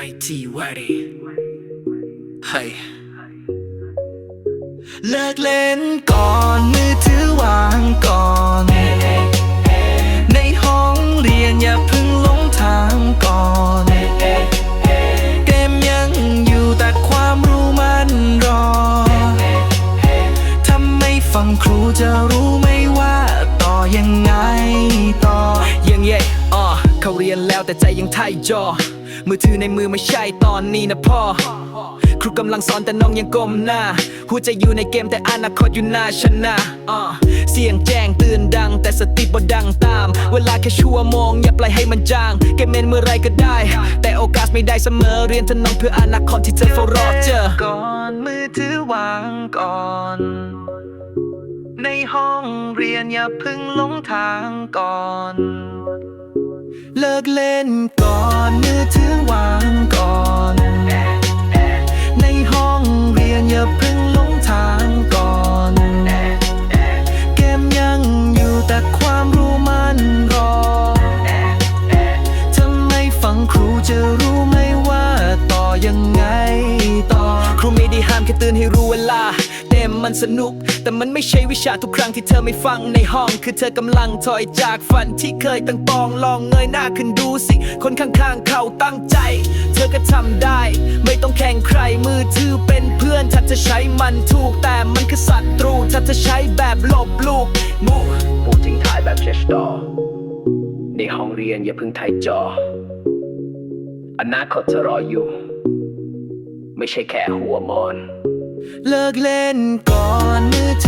Mighty way ให้เลิกเล่นก่อนมือถือวางก่อน ในห้องเรียนอย่าเพึ่งหลงทางก่อนเกมยังอยู่แต่ความรู้มันรอถ้าไม่ฟังครูจะรู้ไหมว่าต่อยังไงต่อยังเย่อ่อเขาเรียนแล้วแต่ใจยังไทยจอ มือถือในมือไม่ใช่ตอนนี้นะพ่อ ครูกำลังสอนแต่น้องยังก้มหน้าหัวใจอยู่ในเกมแต่อนาคตอยู่หน้าชนะเสียงแจ้งเตือนดัง แต่สติบ่ดังตาม เวลาแค่ชั่วโมงอย่าปล่อยให้มันจาง เกมเมนเมื่อไรก็ได้ แต่โอกาสไม่ได้เสมอเรียนเถอะน้องเพื่ออนาคตที่เธอเฝ้ารอเจอ ก่อนมือถือวางก่อนในห้องเรียนอย่าพึ่งหลงทางก่อน เลิกเล่นก่อนมือถือวางก่อนใน มันสนุก แต่มันไม่ใช่วิชาทุกครั้งที่เธอไม่ฟังในห้อง คือเธอกำลังถอยจากฝันที่เคยตั้งปองลองเงยหน้าขึ้นดูสิ คนข้างๆเขาตั้งใจ เธอก็ทำได้ ไม่ต้องแข่งใครมือถือเป็นเพื่อนถ้าจะใช้มันถูกแต่มันคือศัตรูถ้าจะใช้แบบลบลูกมูพูทิ้งท้ายแบบเชสตอในห้องเรียนอย่าเพึ่งไทยจอ อนาคตจะรออยู่ ไม่ใช่แค่หัวมอน เลิกเล่นก่อนมือถือ